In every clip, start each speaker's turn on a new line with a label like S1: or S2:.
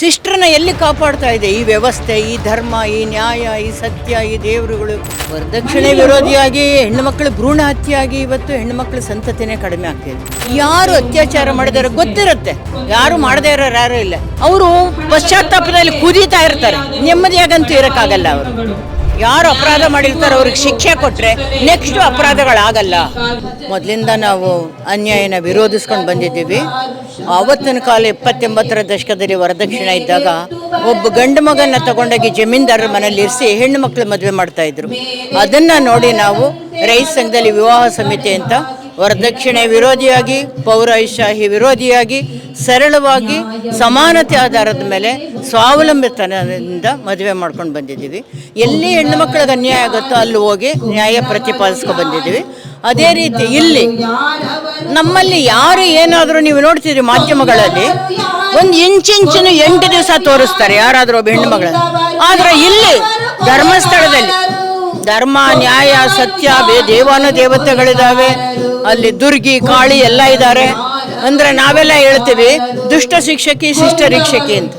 S1: ಸಿಸ್ಟ್ರನ್ನ ಎಲ್ಲಿ ಕಾಪಾಡ್ತಾ ಇದೆ? ಈ ವ್ಯವಸ್ಥೆ ಈ ಧರ್ಮ ಈ ನ್ಯಾಯ ಈ ಸತ್ಯ ಈ ದೇವರುಗಳು. ವರದಕ್ಷಿಣೆ ವಿರೋಧಿಯಾಗಿ ಹೆಣ್ಣುಮಕ್ಕಳು ಭ್ರೂಣ ಹತ್ಯೆಯಾಗಿ ಇವತ್ತು ಹೆಣ್ಣುಮಕ್ಕಳ ಸಂತತಿನೇ ಕಡಿಮೆ ಆಗ್ತಿದೆ. ಯಾರು ಅತ್ಯಾಚಾರ ಮಾಡಿದಾರೆ ಗೊತ್ತಿರುತ್ತೆ. ಯಾರು ಮಾಡದೇ ಇರೋರು ಯಾರು ಇಲ್ಲ. ಅವರು ಪಶ್ಚಾತ್ತಾಪದಲ್ಲಿ ಕುದೀತಾ ಇರ್ತಾರೆ. ನೆಮ್ಮದಿಯಾಗಂತೂ ಇರೋಕ್ಕಾಗಲ್ಲ ಅವರು. ಯಾರು ಅಪರಾಧ ಮಾಡಿರ್ತಾರೆ ಅವ್ರಿಗೆ ಶಿಕ್ಷೆ ಕೊಟ್ಟರೆ ನೆಕ್ಸ್ಟ್ ಅಪರಾಧಗಳಾಗಲ್ಲ. ಮೊದಲಿಂದ ನಾವು ಅನ್ಯಾಯನ ವಿರೋಧಿಸ್ಕೊಂಡು ಬಂದಿದ್ದೀವಿ. ಆವತ್ತಿನ ಕಾಲ ಎಪ್ಪತ್ತೆಂಬತ್ತರ ದಶಕದಲ್ಲಿ ವರದಕ್ಷಿಣೆ ಇದ್ದಾಗ ಒಬ್ಬ ಗಂಡು ಮಗನ ತಗೊಂಡೋಗಿ ಜಮೀನ್ದಾರರ ಮನೇಲಿ ಇರಿಸಿ ಹೆಣ್ಣು ಮಕ್ಕಳು ಮದುವೆ ಮಾಡ್ತಾ ಇದ್ರು. ಅದನ್ನ ನೋಡಿ ನಾವು ರೈತ ಸಂಘದಲ್ಲಿ ವಿವಾಹ ಸಮಿತಿ ಅಂತ ವರದಕ್ಷಿಣೆ ವಿರೋಧಿಯಾಗಿ ಪೌರಾಯಿಶಾಹಿ ವಿರೋಧಿಯಾಗಿ, ಸರಳವಾಗಿ, ಸಮಾನತೆ ಆಧಾರದ ಮೇಲೆ ಸ್ವಾವಲಂಬಿತನದಿಂದ ಮದುವೆ ಮಾಡ್ಕೊಂಡು ಬಂದಿದ್ದೀವಿ. ಎಲ್ಲಿ ಹೆಣ್ಣು ಮಕ್ಕಳಿಗೆ ಅನ್ಯಾಯ ಆಗುತ್ತೋ ಅಲ್ಲಿ ಹೋಗಿ ನ್ಯಾಯ ಪ್ರತಿಪಾದಿಸ್ಕೊಂಡು ಬಂದಿದ್ದೀವಿ. ಅದೇ ರೀತಿ ಇಲ್ಲಿ ನಮ್ಮಲ್ಲಿ ಯಾರು ಏನಾದರೂ ನೀವು ನೋಡ್ತೀರಿ ಮಾಧ್ಯಮಗಳಲ್ಲಿ, ಒಂದು ಇಂಚಿಂಚಿನ ಎಂಟು ದಿವಸ ತೋರಿಸ್ತಾರೆ ಯಾರಾದರೂ ಒಬ್ಬ ಹೆಣ್ಣು ಮಗಳನ್ನು ಆದರೆ ಇಲ್ಲಿ ಧರ್ಮಸ್ಥಳದಲ್ಲಿ ಧರ್ಮ, ನ್ಯಾಯ, ಸತ್ಯ ದೇವಾನು ದೇವತೆಗಳಿದಾವೆ ಅಲ್ಲಿ ದುರ್ಗಿ, ಕಾಳಿ ಎಲ್ಲ ಇದ್ದಾರೆ. ಅಂದ್ರೆ ನಾವೆಲ್ಲ ಹೇಳ್ತೀವಿ, ದುಷ್ಟ ಶಿಕ್ಷಕಿ, ಶಿಷ್ಟ ಶಿಕ್ಷಕಿ ಅಂತ.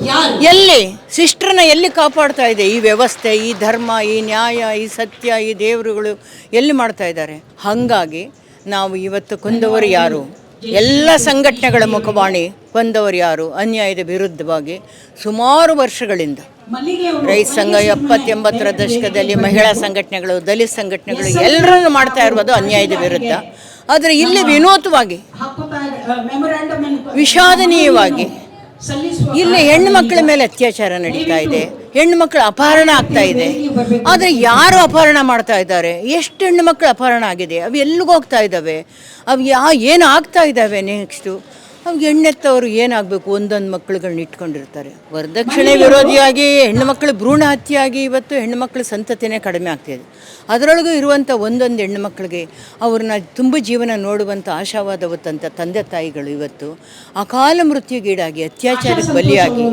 S1: ಎಲ್ಲಿ? ಸಿಸ್ಟರ್ನ ಎಲ್ಲಿ ಕಾಪಾಡ್ತಾ ಇದೆ? ಈ ವ್ಯವಸ್ಥೆ, ಈ ಧರ್ಮ, ಈ ನ್ಯಾಯ, ಈ ಸತ್ಯ, ಈ ದೇವರುಗಳು ಎಲ್ಲಿ ಮಾಡ್ತಾ ಇದ್ದಾರೆ? ಹಾಗಾಗಿ ನಾವು ಇವತ್ತು ಕೊಂದವರು ಯಾರು? ಎಲ್ಲ ಸಂಘಟನೆಗಳ ಮುಖವಾಣಿ ಕೊಂದವರು ಯಾರು? ಅನ್ಯಾಯದ ವಿರುದ್ಧವಾಗಿ ಸುಮಾರು ವರ್ಷಗಳಿಂದ ರೈತ ಸಂಘ ಎಪ್ಪತ್ತೆಂಬತ್ತರ ದಶಕದಲ್ಲಿ ಮಹಿಳಾ ಸಂಘಟನೆಗಳು, ದಲಿತ ಸಂಘಟನೆಗಳು ಎಲ್ಲರನ್ನು ಮಾಡ್ತಾ ಇರ್ಬೋದು ಅನ್ಯಾಯದ ವಿರುದ್ಧ. ಆದರೆ ಇಲ್ಲಿ ವಿನೋತವಾಗಿ ವಿಷಾದನೀಯವಾಗಿ ಇಲ್ಲಿ ಹೆಣ್ಣು ಮಕ್ಕಳ ಮೇಲೆ ಅತ್ಯಾಚಾರ ನಡೀತಾ ಇದೆ ಹೆಣ್ಣು ಮಕ್ಕಳು ಅಪಹರಣ ಆಗ್ತಾ ಇದೆ. ಆದರೆ ಯಾರು ಅಪಹರಣ ಮಾಡ್ತಾ ಇದ್ದಾರೆ? ಎಷ್ಟು ಹೆಣ್ಣು ಮಕ್ಕಳು ಅಪಹರಣ ಆಗಿದೆ? ಅವು ಎಲ್ಲಿಗೆ ಹೋಗ್ತಾ ಇದ್ದಾವೆ? ಅವು ಯಾ ಏನು ಆಗ್ತಾ ಇದ್ದಾವೆ ನೆಕ್ಸ್ಟು ಅವು ಹೆಣ್ಣೆತ್ತವರು ಏನಾಗಬೇಕು? ಒಂದೊಂದು ಮಕ್ಕಳುಗಳನ್ನ ಇಟ್ಕೊಂಡಿರ್ತಾರೆ. ವರದಕ್ಷಿಣೆ ವಿರೋಧಿಯಾಗಿ ಹೆಣ್ಣು ಮಕ್ಕಳು ಭ್ರೂಣ ಹತ್ಯೆಯಾಗಿ ಇವತ್ತು ಹೆಣ್ಣು ಮಕ್ಕಳ ಸಂತತಿನೇ ಕಡಿಮೆ ಆಗ್ತಿದೆ ಅದರೊಳಗೂ ಇರುವಂಥ ಒಂದೊಂದು ಹೆಣ್ಣು ಮಕ್ಕಳಿಗೆ ಅವ್ರನ್ನ ತುಂಬ ಜೀವನ ನೋಡುವಂಥ ಆಶಾವಾದವತ್ತಂಥ ತಂದೆ ತಾಯಿಗಳು ಇವತ್ತು ಅಕಾಲ ಮೃತ್ಯುಗೀಡಾಗಿ ಅತ್ಯಾಚಾರಕ್ಕೆ ಬಲಿಯಾಗಿ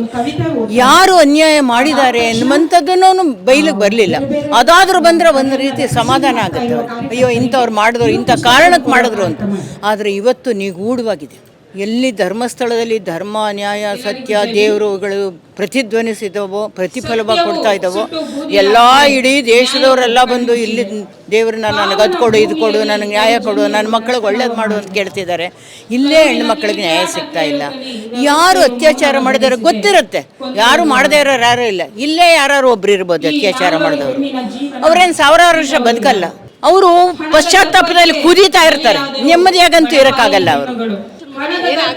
S1: ಯಾರು ಅನ್ಯಾಯ ಮಾಡಿದ್ದಾರೆ ಎನ್ನುವಂಥದ್ದನ್ನು ಬಯಲಿಗೆ ಬರಲಿಲ್ಲ. ಅದಾದರೂ ಬಂದರೆ ಒಂದು ರೀತಿ ಸಮಾಧಾನ ಆಗುತ್ತೆ ಅಯ್ಯೋ ಇಂಥವ್ರು ಮಾಡಿದ್ರು ಇಂಥ ಕಾರಣಕ್ಕೆ ಮಾಡಿದ್ರು ಅಂತ. ಆದರೆ ಇವತ್ತು ನಿಗೂಢವಾಗಿದೆ ಎಲ್ಲಿ ಧರ್ಮಸ್ಥಳದಲ್ಲಿ ಧರ್ಮ ನ್ಯಾಯ ಸತ್ಯ ದೇವರುಗಳು ಪ್ರತಿಧ್ವನಿಸಿದವೋ ಪ್ರತಿಫಲವ ಕೊಡ್ತಾ ಇದ್ದಾವೋ ಎಲ್ಲ ಇಡೀ ದೇಶದವರೆಲ್ಲ ಬಂದು ಇಲ್ಲಿ ದೇವ್ರನ್ನ ನನಗೆ ಅದು ಕೊಡು ಇದು ಕೊಡು ನನಗೆ ನ್ಯಾಯ ಕೊಡು ನನ್ನ ಮಕ್ಕಳಿಗೆ ಒಳ್ಳೇದು ಮಾಡು ಅಂತ ಕೇಳ್ತಿದ್ದಾರೆ. ಇಲ್ಲೇ ಹೆಣ್ಣು ಮಕ್ಕಳಿಗೆ ನ್ಯಾಯ ಸಿಗ್ತಾ ಇಲ್ಲ. ಯಾರು ಅತ್ಯಾಚಾರ ಮಾಡಿದಾರೆ ಗೊತ್ತಿರುತ್ತೆ. ಯಾರು ಮಾಡದೇ ಇರೋರು ಯಾರೂ ಇಲ್ಲ. ಇಲ್ಲೇ ಯಾರು ಒಬ್ರು ಇರ್ಬೋದು ಅತ್ಯಾಚಾರ ಮಾಡಿದವರು. ಅವ್ರೇನು ಸಾವಿರಾರು ವರ್ಷ ಬದುಕಲ್ಲ. ಅವರು ಪಶ್ಚಾತ್ತಾಪದಲ್ಲಿ ಕುದೀತಾ ಇರ್ತಾರೆ. ನೆಮ್ಮದಿಯಾಗಂತೂ ಇರೋಕ್ಕಾಗಲ್ಲ ಅವರು.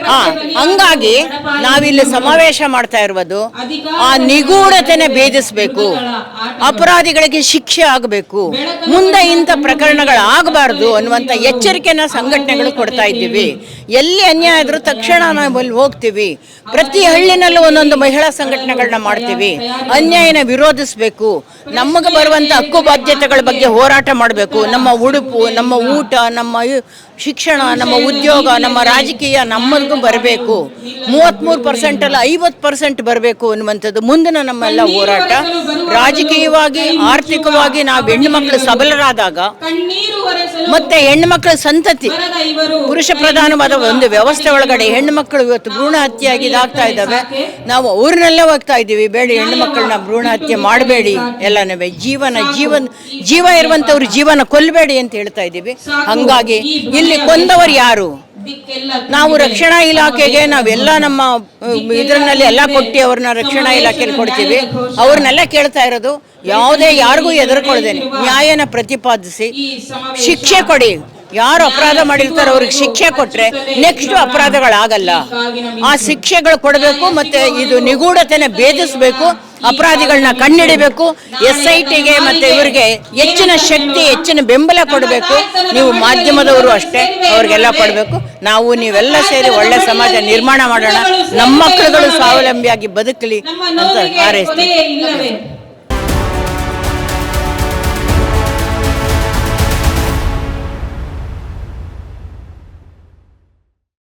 S1: ಹಾ ಹಂಗಾಗಿ ನಾವಿಲ್ಲಿ ಸಮಾವೇಶ ಮಾಡ್ತಾ ಇರುವುದು ಆ ನಿಗೂಢತೆನೆ ಭೇದಿಸಬೇಕು. ಅಪರಾಧಿಗಳಿಗೆ ಶಿಕ್ಷೆ ಆಗಬೇಕು. ಮುಂದೆ ಇಂಥ ಪ್ರಕರಣಗಳು ಆಗಬಾರ್ದು ಅನ್ನುವಂಥ ಎಚ್ಚರಿಕೆನ ಸಂಘಟನೆಗಳು ಕೊಡ್ತಾ ಇದ್ದೀವಿ. ಎಲ್ಲಿ ಅನ್ಯಾಯ ಆದರೂ ತಕ್ಷಣ ನಾವು ಅಲ್ಲಿ ಹೋಗ್ತೀವಿ. ಪ್ರತಿ ಹಳ್ಳಿನಲ್ಲೂ ಒಂದೊಂದು ಮಹಿಳಾ ಸಂಘಟನೆಗಳನ್ನ ಮಾಡ್ತೀವಿ. ಅನ್ಯಾಯನ ವಿರೋಧಿಸಬೇಕು. ನಮಗೆ ಬರುವಂಥ ಹಕ್ಕು ಬಾಧ್ಯತೆಗಳ ಬಗ್ಗೆ ಹೋರಾಟ ಮಾಡಬೇಕು. ನಮ್ಮ ಉಡುಪು ನಮ್ಮ ಊಟ ನಮ್ಮ ಶಿಕ್ಷಣ, ನಮ್ಮ ಉದ್ಯೋಗ, ನಮ್ಮ ರಾಜಕೀಯ ನಮ್ಮಲ್ಗೂ ಬರಬೇಕು. ಮೂವತ್ತ್ಮೂರು ಪರ್ಸೆಂಟ್ ಅಲ್ಲ ಐವತ್ತು ಪರ್ಸೆಂಟ್ ಬರಬೇಕು ಅನ್ನುವಂಥದ್ದು ಮುಂದಿನ ನಮ್ಮೆಲ್ಲ ಹೋರಾಟ. ರಾಜಕೀಯವಾಗಿ, ಆರ್ಥಿಕವಾಗಿ ನಾವು ಹೆಣ್ಣು ಮಕ್ಕಳು ಸಬಲರಾದಾಗ ಮತ್ತೆ ಹೆಣ್ಣು ಮಕ್ಕಳ ಸಂತತಿ, ಪುರುಷ ಪ್ರಧಾನವಾದ ಒಂದು ವ್ಯವಸ್ಥೆ ಒಳಗಡೆ ಹೆಣ್ಣು ಮಕ್ಕಳು ಇವತ್ತು ಭ್ರೂಣ ಹತ್ಯೆಯಾಗಿ ಇದಾಗ್ತಾ ಇದ್ದಾವೆ. ನಾವು ಅವ್ರನ್ನೆಲ್ಲ ಹೋಗ್ತಾ ಇದ್ದೀವಿ. ಬೇಡಿ, ಹೆಣ್ಣು ಮಕ್ಕಳನ್ನ ಭ್ರೂಣ ಹತ್ಯೆ ಮಾಡಬೇಡಿ ಎಲ್ಲನೂ ಜೀವನ ಜೀವನ, ಜೀವ ಇರುವಂಥವ್ರ ಜೀವನ ಕೊಲ್ಲಬೇಡಿ ಅಂತ ಹೇಳ್ತಾ ಇದ್ದೀವಿ. ಹಂಗಾಗಿ, ಇಲ್ಲಿ ಕೊಂದವರು ಯಾರು? ನಾವು ರಕ್ಷಣಾ ಇಲಾಖೆಗೆ ನಾವೆಲ್ಲ ನಮ್ಮ ಇದರಲ್ಲಿ ಎಲ್ಲ ಕೊಟ್ಟು ಅವ್ರನ್ನ ರಕ್ಷಣಾ ಇಲಾಖೆಗೆ ಕೊಡ್ತೀವಿ. ಅವ್ರನ್ನೆಲ್ಲ ಕೇಳ್ತಾ ಇರೋದು, ಯಾವುದೇ ಯಾರಿಗೂ ಎದುರುಕೊಳ್ದೇನೆ ನ್ಯಾಯನ ಪ್ರತಿಪಾದಿಸಿ, ಶಿಕ್ಷೆ ಕೊಡಿ. ಯಾರು ಅಪರಾಧ ಮಾಡಿರ್ತಾರೋ ಅವ್ರಿಗೆ ಶಿಕ್ಷೆ ಕೊಟ್ರೆ ನೆಕ್ಸ್ಟ್ ಅಪರಾಧಗಳಾಗಲ್ಲ. ಆ ಶಿಕ್ಷೆಗಳು ಕೊಡಬೇಕು ಮತ್ತೆ ಇದು ನಿಗೂಢತೆನ ಭೇದಿಸಬೇಕು. ಅಪರಾಧಿಗಳನ್ನ ಕಣ್ಣಿಡಿಬೇಕು ಎಸ್ ಐ ಟಿಗೆ ಮತ್ತೆ ಇವರಿಗೆ ಹೆಚ್ಚಿನ ಶಕ್ತಿ ಹೆಚ್ಚಿನ ಬೆಂಬಲ ಕೊಡಬೇಕು. ನೀವು ಮಾಧ್ಯಮದವರು ಅಷ್ಟೇ ಅವ್ರಿಗೆಲ್ಲ ಕೊಡಬೇಕು. ನಾವು ನೀವೆಲ್ಲ ಸೇರಿ ಒಳ್ಳೆ ಸಮಾಜ ನಿರ್ಮಾಣ ಮಾಡೋಣ. ನಮ್ಮ ಮಕ್ಕಳುಗಳು ಸ್ವಾವಲಂಬಿಯಾಗಿ ಬದುಕಲಿ ಅಂತ
S2: ಇಲ್ಲವೇ?